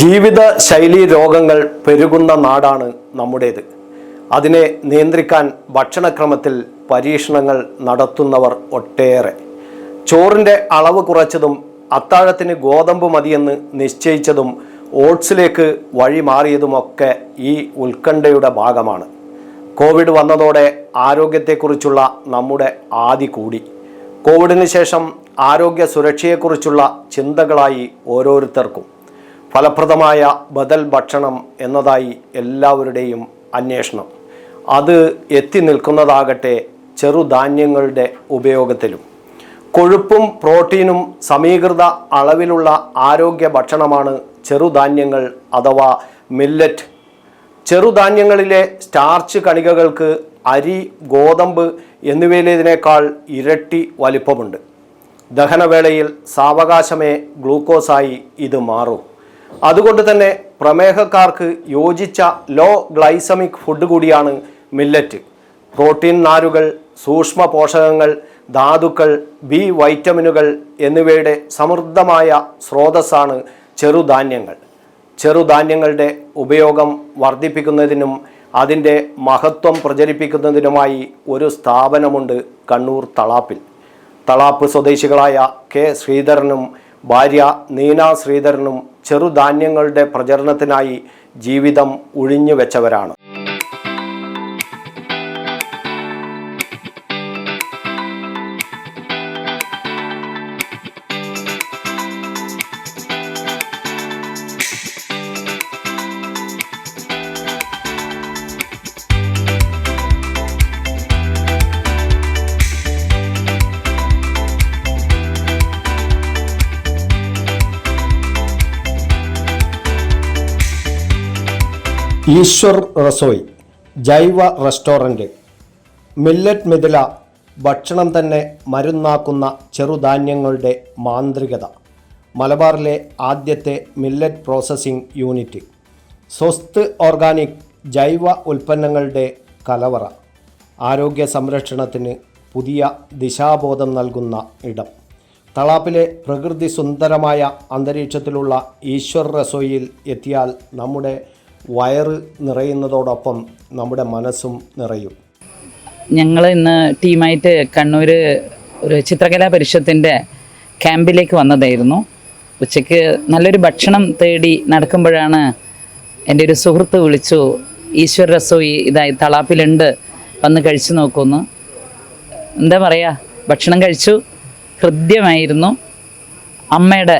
ജീവിത ശൈലി രോഗങ്ങൾ പെരുകുന്ന നാടാണ് നമ്മുടേത്. അതിനെ നിയന്ത്രിക്കാൻ ഭക്ഷണക്രമത്തിൽ പരീക്ഷണങ്ങൾ നടത്തുന്നവർ ഒട്ടേറെ. ചോറിന്റെ അളവ് കുറച്ചതും അത്താഴത്തിന് ഗോതമ്പ് മതിയെന്ന് നിശ്ചയിച്ചതും ഓട്സിലേക്ക് വഴി മാറിയതുമൊക്കെ ഈ ഉത്കണ്ഠയുടെ ഭാഗമാണ്. കോവിഡ് വന്നതോടെ ആരോഗ്യത്തെക്കുറിച്ചുള്ള നമ്മുടെ ആദി കൂടി. കോവിഡിന് ശേഷം ആരോഗ്യ സുരക്ഷയെക്കുറിച്ചുള്ള ചിന്തകളായി ഓരോരുത്തർക്കും. ഫലപ്രദമായ ബദൽ ഭക്ഷണം എന്നതായി എല്ലാവരുടെയും അന്വേഷണം. അത് എത്തി നിൽക്കുന്നതാകട്ടെ ചെറുധാന്യങ്ങളുടെ ഉപയോഗത്തിലും. കൊഴുപ്പും പ്രോട്ടീനും സമീകൃത അളവിലുള്ള ആരോഗ്യ ഭക്ഷണമാണ് ചെറുധാന്യങ്ങൾ അഥവാ മില്ലറ്റ്. ചെറുധാന്യങ്ങളിലെ സ്റ്റാർച്ച് കണികകൾക്ക് അരി ഗോതമ്പ് എന്നിവയിലേതിനേക്കാൾ ഇരട്ടി വലിപ്പമുണ്ട്. ദഹനവേളയിൽ സാവകാശമേ ഗ്ലൂക്കോസായി ഇത് മാറും. അതുകൊണ്ട് തന്നെ പ്രമേഹക്കാർക്ക് യോജിച്ച ലോ ഗ്ലൈസമിക് ഫുഡ് കൂടിയാണ് മില്ലറ്റ് പ്രോട്ടീൻ നാരുകൾ സൂക്ഷ്മ പോഷകങ്ങൾ ധാതുക്കൾ ബി വൈറ്റമിനുകൾ എന്നിവയുടെ സമൃദ്ധമായ സ്രോതസ്സാണ് ചെറുധാന്യങ്ങൾ. ചെറുധാന്യങ്ങളുടെ ഉപയോഗം വർദ്ധിപ്പിക്കുന്നതിനും അതിന്റെ മഹത്വം പ്രചരിപ്പിക്കുന്നതിനുമായി ഒരു സ്ഥാപനമുണ്ട് കണ്ണൂർ തളാപ്പിൽ. തളാപ്പ് സ്വദേശികളായ കെ ശ്രീധരനും ഭാര്യ നീന ശ്രീധരനും ചെറുധാന്യങ്ങളുടെ പ്രചരണത്തിനായി ജീവിതം ഉഴിഞ്ഞു വെച്ചവരാണ് ഈശ്വർ റസോയ് ജൈവ റെസ്റ്റോറന്റ് മില്ലറ്റ് മിഥില ഭക്ഷണം തന്നെ മരുന്നാക്കുന്ന ചെറുധാന്യങ്ങളുടെ മാന്ത്രികത. മലബാറിലെ ആദ്യത്തെ millet processing unit. Swasth organic ജൈവ ഉൽപ്പന്നങ്ങളുടെ കലവറ. ആരോഗ്യ സംരക്ഷണത്തിന് പുതിയ ദിശാബോധം നൽകുന്ന ഇടം. തളാപ്പിലെ പ്രകൃതി സുന്ദരമായ അന്തരീക്ഷത്തിലുള്ള ഈശ്വർ റസോയിൽ എത്തിയാൽ നമ്മുടെ വയറ് നിറയുന്നതോടൊപ്പം നമ്മുടെ മനസ്സും നിറയും. ഞങ്ങൾ ഇന്ന് ടീമായിട്ട് കണ്ണൂർ ഒരു ചിത്രകലാ പരിഷത്തിന്റെ ക്യാമ്പിലേക്ക് വന്നതായിരുന്നു. ഉച്ചയ്ക്ക് നല്ലൊരു ഭക്ഷണം തേടി നടക്കുമ്പോഴാണ് എന്റെ ഒരു സുഹൃത്ത് വിളിച്ചു ഈശ്വർ രസോയി ഇതായി തളാപ്പിലുണ്ട് വന്ന് കഴിച്ചു നോക്കുമെന്ന് എന്താ പറയുക ഭക്ഷണം കഴിച്ചു ഹൃദ്യമായിരുന്നു. അമ്മയുടെ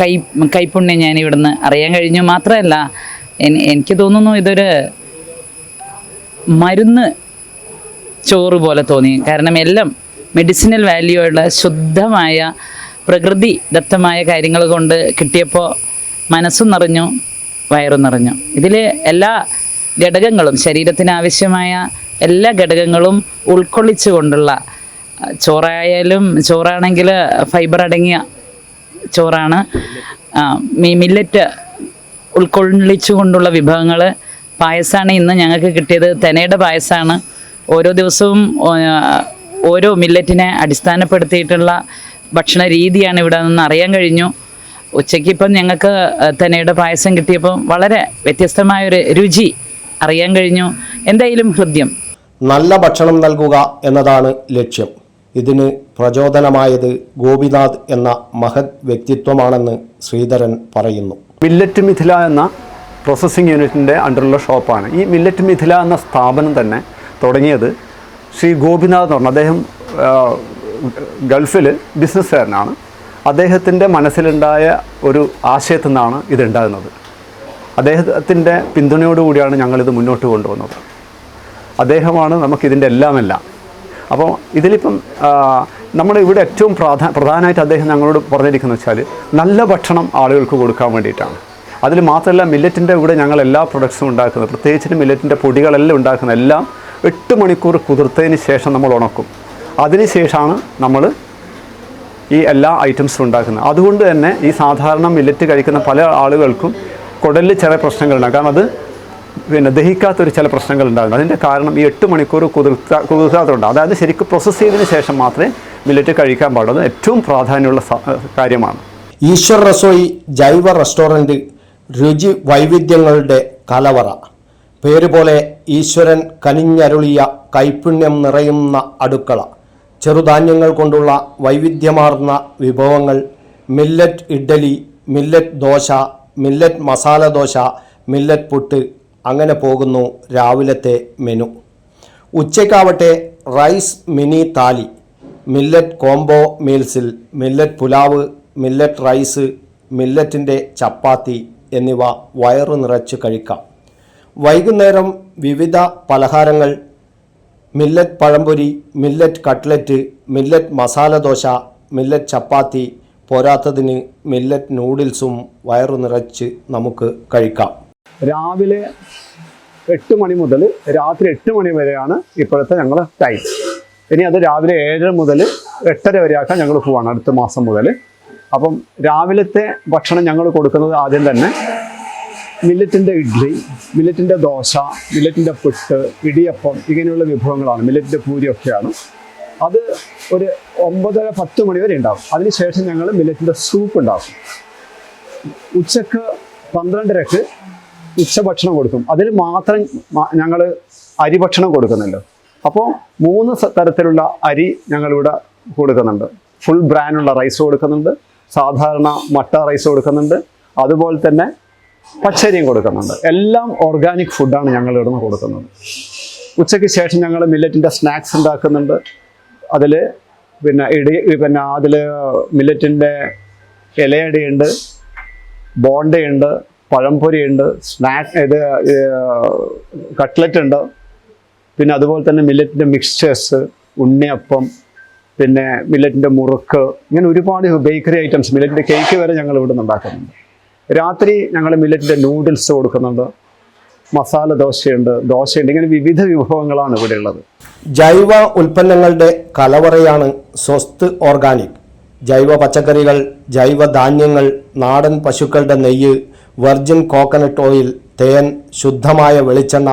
കൈ കൈപ്പുണ്യം ഞാൻ ഇവിടുന്ന് അറിയാൻ കഴിഞ്ഞു. മാത്രമല്ല എനിക്ക് തോന്നുന്നു ഇതൊരു മരുന്ന് ചോറ് പോലെ തോന്നി. കാരണം എല്ലാം മെഡിസിനൽ വാല്യൂ ഉള്ള ശുദ്ധമായ പ്രകൃതി ദത്തമായ കാര്യങ്ങൾ കൊണ്ട് കിട്ടിയപ്പോൾ മനസ്സും നിറഞ്ഞു വയറും നിറഞ്ഞു. ഇതിൽ എല്ലാ ഘടകങ്ങളും ശരീരത്തിന് ആവശ്യമായ എല്ലാ ഘടകങ്ങളും ഉൾക്കൊള്ളിച്ചു കൊണ്ടുള്ള ചോറായാലും ചോറാണെങ്കിൽ ഫൈബർ അടങ്ങിയ ചോറാണ്. മില്ലറ്റ് ഉൾക്കൊള്ളിച്ചുകൊണ്ടുള്ള വിഭവങ്ങൾ പായസമാണ് ഇന്ന് ഞങ്ങൾക്ക് കിട്ടിയത്. തെനയുടെ പായസമാണ് ഓരോ ദിവസവും ഓരോ മില്ലറ്റിനെ അടിസ്ഥാനപ്പെടുത്തിയിട്ടുള്ള ഭക്ഷണ രീതിയാണ് ഇവിടെ നിന്ന് അറിയാൻ കഴിഞ്ഞു. ഉച്ചയ്ക്ക് ഇപ്പം ഞങ്ങൾക്ക് തെനയുടെ പായസം കിട്ടിയപ്പോൾ വളരെ വ്യത്യസ്തമായൊരു രുചി അറിയാൻ കഴിഞ്ഞു. എന്തായാലും ഹൃദ്യം. നല്ല ഭക്ഷണം നൽകുക എന്നതാണ് ലക്ഷ്യം. ഇതിന് പ്രചോദനമായത് ഗോപിനാഥ് എന്ന മഹത് വ്യക്തിത്വമാണെന്ന് ശ്രീധരൻ പറയുന്നു. മില്ലറ്റ് മിഥില എന്ന പ്രോസസ്സിംഗ് യൂണിറ്റിന്റെ അണ്ടറിലുള്ള ഷോപ്പാണ് ഈ മില്ലറ്റ് മിഥില എന്ന സ്ഥാപനം തന്നെ തുടങ്ങിയത് ശ്രീ ഗോപിനാഥ് എന്ന് പറഞ്ഞു. അദ്ദേഹം ഗൾഫിൽ ബിസിനസ്സുകാരനാണ് അദ്ദേഹത്തിന്റെ മനസ്സിലുണ്ടായ ഒരു ആശയത്തിൽ നിന്നാണ് ഇതുണ്ടാകുന്നത്. അദ്ദേഹത്തിന്റെ പിന്തുണയോടുകൂടിയാണ് ഞങ്ങളിത് മുന്നോട്ട് കൊണ്ടുവന്നത്. അദ്ദേഹമാണ് നമുക്കിതിന്റെ എല്ലാമെല്ലാം അപ്പോൾ ഇതിലിപ്പം നമ്മുടെ ഇവിടെ ഏറ്റവും പ്രാധാ പ്രധാനമായിട്ട് അദ്ദേഹം ഞങ്ങളോട് പറഞ്ഞിരിക്കുന്നത് വെച്ചാൽ നല്ല ഭക്ഷണം ആളുകൾക്ക് കൊടുക്കാൻ വേണ്ടിയിട്ടാണ്. അതിൽ മാത്രമല്ല മില്ലറ്റിന്റെ ഇവിടെ ഞങ്ങൾ എല്ലാ പ്രൊഡക്ട്സും ഉണ്ടാക്കുന്നത് പ്രത്യേകിച്ചിട്ട് മില്ലറ്റിന്റെ പൊടികളെല്ലാം ഉണ്ടാക്കുന്ന എല്ലാം എട്ട് മണിക്കൂർ കുതിർത്തതിന് ശേഷം നമ്മൾ ഉണക്കും. അതിന് ശേഷമാണ് നമ്മൾ ഈ എല്ലാ ഐറ്റംസും ഉണ്ടാക്കുന്നത്. അതുകൊണ്ട് തന്നെ ഈ സാധാരണ മില്ലറ്റ് കഴിക്കുന്ന പല ആളുകൾക്കും കുടലിൽ ചില പ്രശ്നങ്ങളുണ്ടാകും കാരണം അത് പിന്നെ ദഹിക്കാത്തൊരു ചില പ്രശ്നങ്ങൾ ഉണ്ടാകുന്നു അതിന്റെ കാരണം ഈ എട്ട് മണിക്കൂർ കുതിർത്ത കുതിർത്താത്തതുകൊണ്ട്. അതായത് ശരിക്കും പ്രോസസ്സ് ചെയ്തതിന് ശേഷം മാത്രമേ മില്ലറ്റ് കഴിക്കാൻ പാടുള്ളൂ. ഏറ്റവും പ്രാധാന്യമുള്ള കാര്യമാണ്. ഈശ്വർ റസോയി ജൈവ റെസ്റ്റോറന്റ് രുചി വൈവിധ്യങ്ങളുടെ കലവറ. പേര് പോലെ ഈശ്വരൻ കനിഞ്ഞരുളിയ കൈപുണ്യം നിറയുന്ന അടുക്കള. ചെറുധാന്യങ്ങൾ കൊണ്ടുള്ള വൈവിധ്യമാർന്ന വിഭവങ്ങൾ. Millet idli millet dosa millet masala dosa millet puttu അങ്ങനെ പോകുന്നു രാവിലത്തെ menu. ഉച്ചയ്ക്കാവട്ടെ rice mini thali millet combo മീൽസിൽ millet pulao millet rice മില്ലറ്റിന്റെ ചപ്പാത്തി എന്നിവ വയറു നിറച്ച് കഴിക്കാം. വൈകുന്നേരം വിവിധ പലഹാരങ്ങൾ millet pazhampori millet cutlet millet masala dosa millet chapati പോരാത്തതിന് മില്ലറ്റ് നൂഡിൽസും വയറു നിറച്ച് നമുക്ക് കഴിക്കാം. രാവിലെ എട്ട് മണി മുതൽ രാത്രി എട്ട് മണി വരെയാണ് ഇപ്പോഴത്തെ ഞങ്ങൾ ടൈം ഇനി അത് രാവിലെ ഏഴര മുതൽ എട്ടര വരെ ആക്കാൻ ഞങ്ങൾ പോവാണ് അടുത്ത മാസം മുതൽ. അപ്പം രാവിലത്തെ ഭക്ഷണം ഞങ്ങൾ കൊടുക്കുന്നത് ആദ്യം തന്നെ മില്ലറ്റിന്റെ ഇഡ്ഡലി മില്ലറ്റിന്റെ ദോശ മില്ലറ്റിന്റെ പുട്ട് ഇടിയപ്പം ഇങ്ങനെയുള്ള വിഭവങ്ങളാണ് മില്ലറ്റിന്റെ പൂരിയൊക്കെയാണ്. അത് ഒരു ഒമ്പതര പത്ത് മണി വരെ ഉണ്ടാവും. അതിനുശേഷം ഞങ്ങൾ മില്ലറ്റിന്റെ സൂപ്പ് ഉണ്ടാക്കും. ഉച്ചയ്ക്ക് പന്ത്രണ്ടരക്ക് ഉച്ചഭക്ഷണം കൊടുക്കും. അതിൽ മാത്രം ഞങ്ങൾ അരി ഭക്ഷണം കൊടുക്കുന്നുണ്ട്. അപ്പോൾ മൂന്ന് തരത്തിലുള്ള അരി ഞങ്ങളിവിടെ കൊടുക്കുന്നുണ്ട്. ഫുൾ ബ്രാൻഡുള്ള റൈസ് കൊടുക്കുന്നുണ്ട്. സാധാരണ മട്ട റൈസ് കൊടുക്കുന്നുണ്ട്. അതുപോലെ തന്നെ പച്ചരിയും കൊടുക്കുന്നുണ്ട്. എല്ലാം ഓർഗാനിക് ഫുഡാണ് ഞങ്ങൾ ഇവിടുന്ന് കൊടുക്കുന്നത്. ഉച്ചയ്ക്ക് ശേഷം ഞങ്ങൾ മില്ലറ്റിന്റെ സ്നാക്സ് ഉണ്ടാക്കുന്നുണ്ട്. അതിൽ പിന്നെ ഇടി പിന്നെ അതിൽ മില്ലറ്റിന്റെ ഇലയടിയുണ്ട്. ബോണ്ടയുണ്ട്. പഴംപൊരിയുണ്ട് സ്നാക്ക് ഇത് കട്ട്ലറ്റ് ഉണ്ട്. പിന്നെ അതുപോലെ തന്നെ മില്ലറ്റിന്റെ മിക്സ്ചേഴ്സ് ഉണ്ണിയപ്പം പിന്നെ മില്ലറ്റിന്റെ മുറുക്ക് ഇങ്ങനെ ഒരുപാട് ബേക്കറി ഐറ്റംസ് മില്ലറ്റിന്റെ കേക്ക് വരെ ഞങ്ങൾ ഇവിടെ നിന്ന് ഉണ്ടാക്കുന്നുണ്ട്. രാത്രി ഞങ്ങൾ മില്ലറ്റിന്റെ നൂഡിൽസ് കൊടുക്കുന്നുണ്ട്. മസാല ദോശയുണ്ട് ദോശയുണ്ട് ഇങ്ങനെ വിവിധ വിഭവങ്ങളാണ് ഇവിടെ ഉള്ളത്. ജൈവ ഉൽപ്പന്നങ്ങളുടെ കലവറയാണ് സ്വസ്ത് ഓർഗാനിക്. ജൈവ പച്ചക്കറികൾ ജൈവ ധാന്യങ്ങൾ നാടൻ പശുക്കളുടെ നെയ്യ് വെർജിൻ കോക്കനട്ട് ഓയിൽ തേൻ ശുദ്ധമായ വെളിച്ചെണ്ണ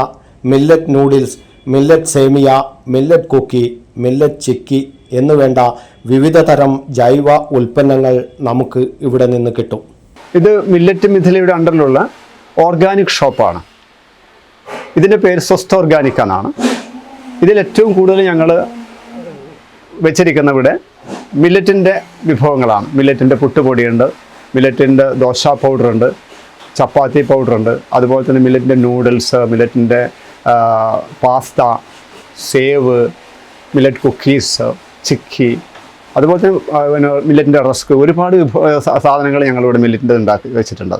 മില്ലറ്റ് നൂഡിൽസ് മില്ലറ്റ് സേമിയ മില്ലറ്റ് കുക്കി മില്ലറ്റ് ചിക്കി എന്നുവേണ്ട വിവിധ തരം ജൈവ ഉൽപ്പന്നങ്ങൾ നമുക്ക് ഇവിടെ നിന്ന് കിട്ടും. ഇത് മില്ലറ്റ് മിഥിലയുടെ അണ്ടറിലുള്ള ഓർഗാനിക് ഷോപ്പാണ് ഇതിന്റെ പേര് സ്വസ്ഥ ഓർഗാനിക് എന്നാണ്. ഇതിൽ ഏറ്റവും കൂടുതൽ ഞങ്ങൾ വെച്ചിരിക്കുന്ന ഇവിടെ മില്ലറ്റിന്റെ വിഭവങ്ങളാണ്. മില്ലറ്റിന്റെ പുട്ടുപൊടിയുണ്ട് മില്ലറ്റിന്റെ ദോശ പൗഡറുണ്ട് ചപ്പാത്തി പൗഡറുണ്ട്. അതുപോലെ തന്നെ മില്ലറ്റിന്റെ noodles മില്ലറ്റിന്റെ pasta sev millet cookies chikki. അതുപോലെ തന്നെ പിന്നെ മില്ലറ്റിന്റെ റസ്ക് ഒരുപാട് സാധനങ്ങൾ ഞങ്ങളിവിടെ മില്ലറ്റിന്റെ ഉണ്ടാക്കി വെച്ചിട്ടുണ്ട്.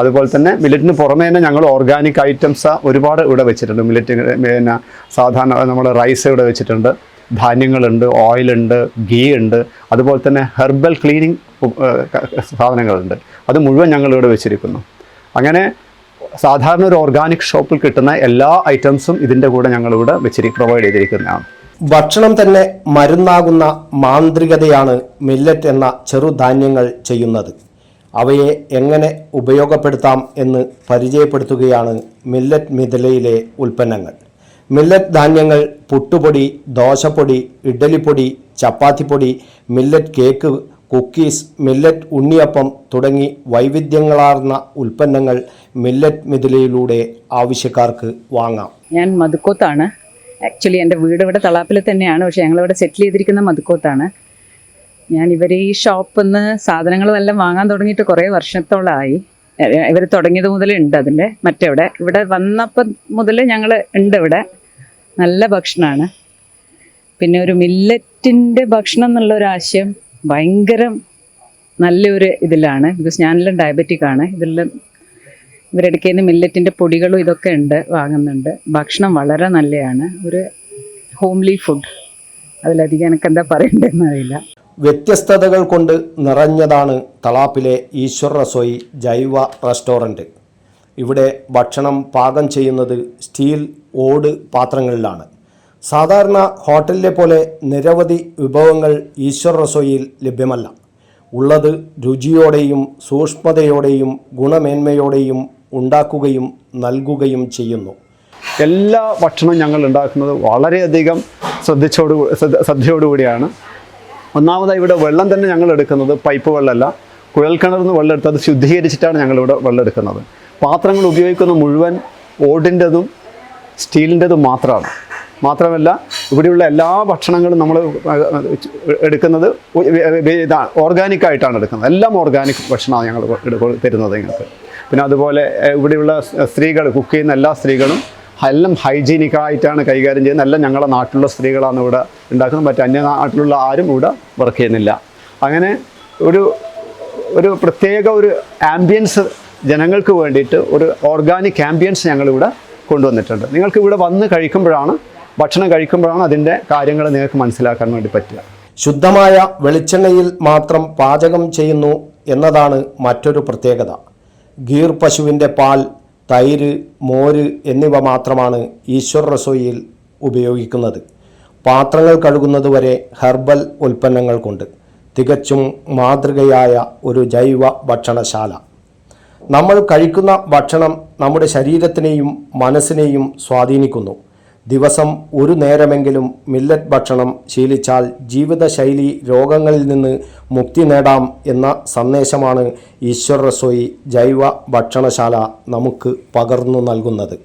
അതുപോലെ തന്നെ മില്ലറ്റിന് പുറമേ തന്നെ ഞങ്ങൾ ഓർഗാനിക് ഐറ്റംസ് ഒരുപാട് ഇവിടെ വെച്ചിട്ടുണ്ട്. മില്ലറ്റ് പിന്നെ സാധാരണ നമ്മൾ റൈസ് ഇവിടെ വെച്ചിട്ടുണ്ട്. ധാന്യങ്ങളുണ്ട് ഓയിലുണ്ട് ഗീ ഉണ്ട്. അതുപോലെ തന്നെ ഹെർബൽ ക്ലീനിങ് സാധനങ്ങളുണ്ട്. അത് മുഴുവൻ ഞങ്ങൾ ഇവിടെ വെച്ചിരിക്കുന്നു. അങ്ങനെ സാധാരണ ഒരു ഓർഗാനിക് ഷോപ്പിൽ കിട്ടുന്ന എല്ലാ ഐറ്റംസും ഇതിന്റെ കൂടെ ഞങ്ങളിവിടെ വെച്ചിരി പ്രൊവൈഡ് ചെയ്തിരിക്കുന്നതാണ്. ഭക്ഷണം തന്നെ മരുന്നാകുന്ന മാന്ത്രികതയാണ് മില്ലറ്റ് എന്ന ചെറുധാന്യങ്ങൾ ചെയ്യുന്നത്. അവയെ എങ്ങനെ ഉപയോഗപ്പെടുത്താം എന്ന് പരിചയപ്പെടുത്തുകയാണ് മില്ലറ്റ് മിഥലയിലെ ഉൽപ്പന്നങ്ങൾ. മില്ലറ്റ് ധാന്യങ്ങൾ പുട്ടുപൊടി ദോശപ്പൊടി ഇഡ്ഡലിപ്പൊടി ചപ്പാത്തിപ്പൊടി millet cake cookies millet unniyappam തുടങ്ങി വൈവിധ്യങ്ങളാർന്ന ഉൽപ്പന്നങ്ങൾ മില്ലറ്റ് മിഥിലയിലൂടെ ആവശ്യക്കാർക്ക് വാങ്ങാം. ഞാൻ മതുക്കോത്താണ്. ആക്ച്വലി എന്റെ വീട് ഇവിടെ തളാപ്പിൽ തന്നെയാണ്. പക്ഷേ ഞങ്ങളിവിടെ സെറ്റിൽ ചെയ്തിരിക്കുന്ന മതുക്കോത്താണ്. ഞാൻ ഇവർ ഈ ഷോപ്പിൽ നിന്ന് സാധനങ്ങളെല്ലാം വാങ്ങാൻ തുടങ്ങിയിട്ട് കുറേ വർഷത്തോളമായി ഇവർ തുടങ്ങിയത് മുതലേ ഉണ്ട് അതിന്റെ മറ്റെവിടെ. ഇവിടെ വന്നപ്പം മുതൽ ഞങ്ങൾ ഉണ്ട് ഇവിടെ. നല്ല ഭക്ഷണമാണ് പിന്നെ ഒരു മില്ലറ്റിന്റെ ഭക്ഷണം എന്നുള്ള ഒരു ആശയം ഭയങ്കര നല്ലൊരു ഇതിലാണ്. ബിക്കോസ് ഞാനെല്ലാം ഡയബറ്റിക് ആണ്. ഇതെല്ലാം നിന്ന് മില്ലറ്റിന്റെ പൊടികളും ഇതൊക്കെ ഉണ്ട് വാങ്ങുന്നുണ്ട്. ഭക്ഷണം വളരെ നല്ലതാണ് ഒരു ഹോംലി ഫുഡ് അതിലധികം എനിക്ക് എന്താ പറയണ്ടതെന്ന് അറിയില്ല. വ്യത്യസ്തതകൾ കൊണ്ട് നിറഞ്ഞതാണ് തളാപ്പിലെ ഈശ്വർ റസോയി ജൈവ റെസ്റ്റോറന്റ് ഇവിടെ ഭക്ഷണം പാകം ചെയ്യുന്നത് സ്റ്റീൽ ഓട് പാത്രങ്ങളിലാണ്. സാധാരണ ഹോട്ടലിലെ പോലെ നിരവധി വിഭവങ്ങൾ ഈശ്വർ റസോയിൽ ലഭ്യമല്ല. ഉള്ളത് രുചിയോടെയും സൂക്ഷ്മതയോടെയും ഗുണമേന്മയോടെയും ഉണ്ടാക്കുകയും നൽകുകയും ചെയ്യുന്നു. എല്ലാ ഭക്ഷണവും ഞങ്ങൾ ഉണ്ടാക്കുന്നത് വളരെയധികം ശ്രദ്ധിച്ചോട് ശ്രദ്ധ- ശ്രദ്ധയോടുകൂടിയാണ്. ഒന്നാമതായി ഇവിടെ വെള്ളം തന്നെ ഞങ്ങൾ എടുക്കുന്നത് പൈപ്പ് വെള്ളമല്ല. കുഴൽക്കിണറിൽ നിന്ന് വെള്ളം എടുത്ത് അത് ശുദ്ധീകരിച്ചിട്ടാണ് ഞങ്ങളിവിടെ വെള്ളം എടുക്കുന്നത്. പാത്രങ്ങൾ ഉപയോഗിക്കുന്ന മുഴുവൻ ഓടിന്റെതും സ്റ്റീലിന്റെതും മാത്രമാണ്. മാത്രമല്ല ഇവിടെയുള്ള എല്ലാ ഭക്ഷണങ്ങളും നമ്മൾ എടുക്കുന്നത് ഓർഗാനിക് ആയിട്ടാണ് എടുക്കുന്നത്. എല്ലാം ഓർഗാനിക് ഭക്ഷണമാണ് ഞങ്ങൾ തരുന്നത് ഞങ്ങൾക്ക് പിന്നെ അതുപോലെ ഇവിടെയുള്ള സ്ത്രീകൾ കുക്ക് ചെയ്യുന്ന എല്ലാ സ്ത്രീകളും എല്ലാം ഹൈജീനിക് ആയിട്ടാണ് കൈകാര്യം ചെയ്യുന്നത്. എല്ലാം ഞങ്ങളുടെ നാട്ടിലുള്ള സ്ത്രീകളാണ് ഇവിടെ ഉണ്ടാക്കുന്നത്. മറ്റ് അന്യ നാട്ടിലുള്ള ആരും ഇവിടെ വർക്ക് ചെയ്യുന്നില്ല. അങ്ങനെ ഒരു ഒരു പ്രത്യേക ഒരു ആംബിയൻസ് ജനങ്ങൾക്ക് വേണ്ടിയിട്ട് ഒരു ഓർഗാനിക് ആംബിയൻസ് ഞങ്ങളിവിടെ കൊണ്ടുവന്നിട്ടുണ്ട്. നിങ്ങൾക്ക് ഇവിടെ വന്ന് കഴിക്കുമ്പോഴാണ് ഭക്ഷണം കഴിക്കുമ്പോഴാണ് അതിന്റെ കാര്യങ്ങൾ നിങ്ങൾക്ക് മനസ്സിലാക്കാൻ വേണ്ടി പറ്റുക. ശുദ്ധമായ വെളിച്ചെണ്ണയിൽ മാത്രം പാചകം ചെയ്യുന്നു എന്നതാണ് മറ്റൊരു പ്രത്യേകത. ഗീർ പശുവിന്റെ പാൽ തൈര് മോര് എന്നിവ മാത്രമാണ് ഈശ്വർ റസോയിൽ ഉപയോഗിക്കുന്നത്. പാത്രങ്ങൾ കഴുകുന്നതുവരെ ഹെർബൽ ഉൽപ്പന്നങ്ങൾ കൊണ്ട് തികച്ചും മാതൃകയായ ഒരു ജൈവ ഭക്ഷണശാല. നമ്മൾ കഴിക്കുന്ന ഭക്ഷണം നമ്മുടെ ശരീരത്തിനെയും മനസ്സിനെയും സ്വാധീനിക്കുന്നു. ദിവസം ഒരു നേരമെങ്കിലും മില്ലറ്റ് ഭക്ഷണം ശീലിച്ചാൽ ജീവിതശൈലി രോഗങ്ങളിൽ നിന്ന് മുക്തി നേടാം എന്ന സന്ദേശമാണ് ഈശ്വർ റസോയി ജൈവ ഭക്ഷണശാല നമുക്ക് പകർന്നു നൽകുന്നത്.